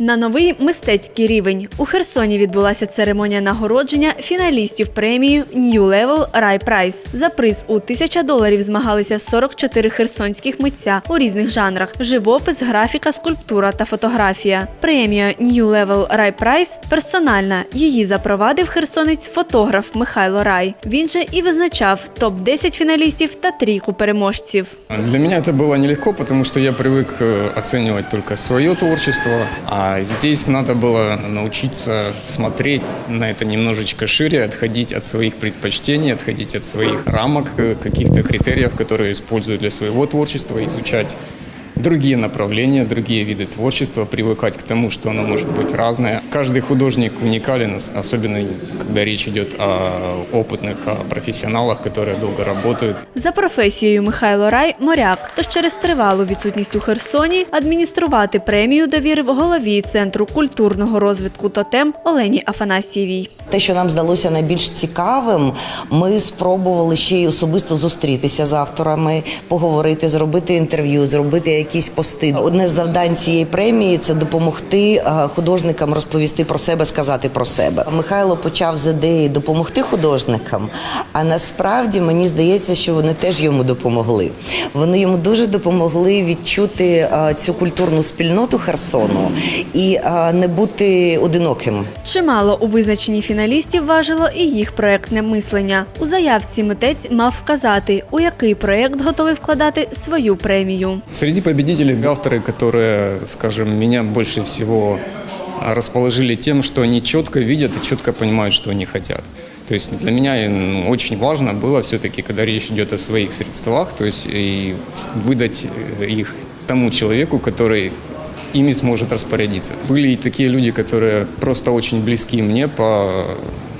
На новий мистецький рівень у Херсоні відбулася церемонія нагородження фіналістів премії New Level Rai Prize. За приз у тисяча доларів змагалися 44 херсонських митця у різних жанрах: живопис, графіка, скульптура та фотографія. Премія New Level Rai Prize персональна. Її запровадив херсонець фотограф Михайло Рай. Він же і визначав топ 10 фіналістів та трійку переможців. Для меня это было нелегко, потому что я привык э, оценивать только свое творчество, а здесь надо было научиться смотреть на это немножечко шире, отходить от своих предпочтений, отходить от своих рамок, э, каких-то критериев, которые я использую для своего творчества, изучать другие направления, другие виды творчества, привыкать к тому, что оно может быть разное. Каждый художник уникален, ос- особенно когда речь идет о опытных, о профессионалах, которые долго работают. За професією Михайло Рай моряк. Тож через тривалу відсутність у Херсоні адмініструвати премію довірив голові центру культурного розвитку тотем Олені Афанасьєвій. Те, що нам здалося найбільш цікавим, ми спробували ще й особисто зустрітися з авторами, поговорити, зробити інтерв'ю, зробити якісь пости. Одне з завдань цієї премії це допомогти е, художникам розповісти про себе, сказати про себе. Михайло почав з ідеї допомогти художникам, а насправді мені здається, що вони теж йому допомогли. Вони йому дуже допомогли відчути е, цю культурну спільноту Херсону і е, не бути одиноким. Чимало у визначенні фіналістів важило і їх проектне мислення. У заявці митець мав вказати, у який проект готовий вкладати свою премію. Среди победителей авторы, которые, скажем, меня больше всего расположили тем, что они четко видят и четко понимают, что они хотят. То есть для меня очень важно было все-таки, когда речь идет о своих средствах, то есть и выдать э, их тому человеку, который ими сможет распорядиться. Были и такие люди, которые просто очень близки мне по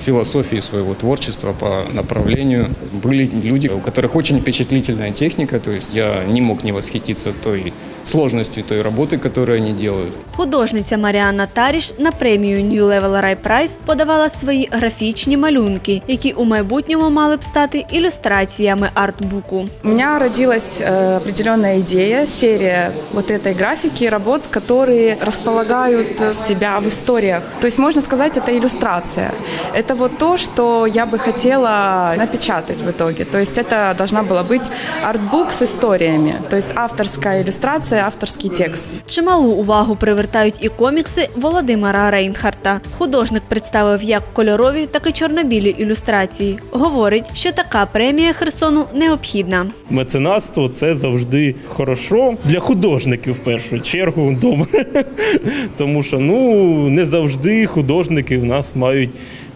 философии своего творчества, по направлению. Были люди, у которых очень впечатлительная техника, то есть я не мог не восхититься той сложностью той работы, которую они делают. Художниця Маріанна Таріш на премію New Level Rai Prize подавала свої графічні малюнки, які у майбутньому мали б стати ілюстраціями артбуку. У меня родилась э, определенная идея, серия вот этой графики, работ, которые располагают себя в историях. То есть можно сказать, это иллюстрация. Это вот то, что я бы хотела напечатать в итоге. То есть это должна была быть артбук с историями. То есть авторская иллюстрация, авторский текст. Чималу увагу привертають і комікси Володимира Рейнхарта. Художник представив як кольорові, так і чорнобілі ілюстрації. Говорить, що така премія Херсону необхідна. Меценатство це завжди хорошо для художників в першу чергу. Добре. Тому що ну не завжди художники в нас мають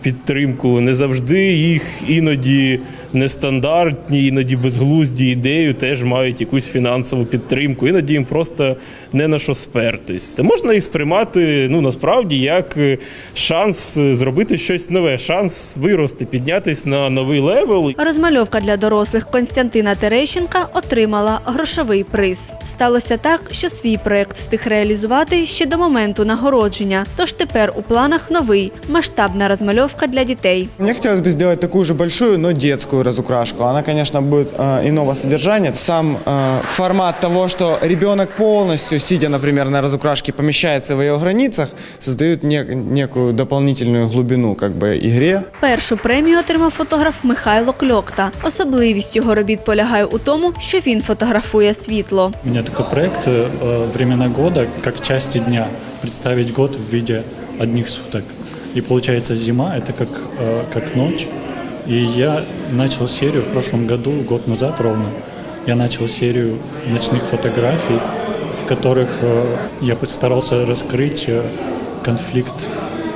підтримку, не завжди їх іноді нестандартні, іноді безглузді ідеї теж мають якусь фінансову підтримку. Іноді їм просто не на що спертись. Можна їх сприймати ну насправді як е, шанс е, зробити щось нове, шанс вирости, піднятись на новий левел. Розмальовка для дорослих Константина Терещенка отримала грошовий приз. Сталося так, що свій проект встиг реалізувати ще до моменту нагородження. Тож тепер у планах новий масштабна розмальовка для дітей. Мне хотелось бы сделать такую же большую, но детскую разукрашку. Она, конечно, будет э, иного содержания. Сам э, формат того, что ребенок полностью, сидя, например, на разукрашке, помещается в ее границах, создает не- некую дополнительную глубину как бы игре. Першу премію отримав фотограф Михайло Кльокта. Особливість його робіт полягає у тому, що він фотографує світло. У меня такой проект э, «Времена года» как части дня. Представить год в виде одних суток. И получается зима – это как, э, как ночь. И я начал серию в прошлом году, год назад ровно, я начал серию ночных фотографий, в которых э, я постарался раскрыть э, конфликт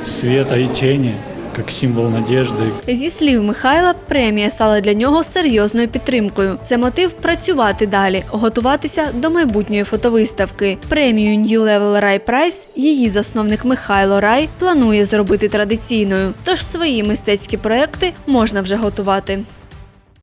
света и тени как символ надіжди. Зі слів Михайла, премія стала для нього серйозною підтримкою. Це мотив працювати далі, готуватися до майбутньої фотовиставки. Премію New Level Rai Prize її засновник Михайло Рай планує зробити традиційною. Тож свої мистецькі проекти можна вже готувати.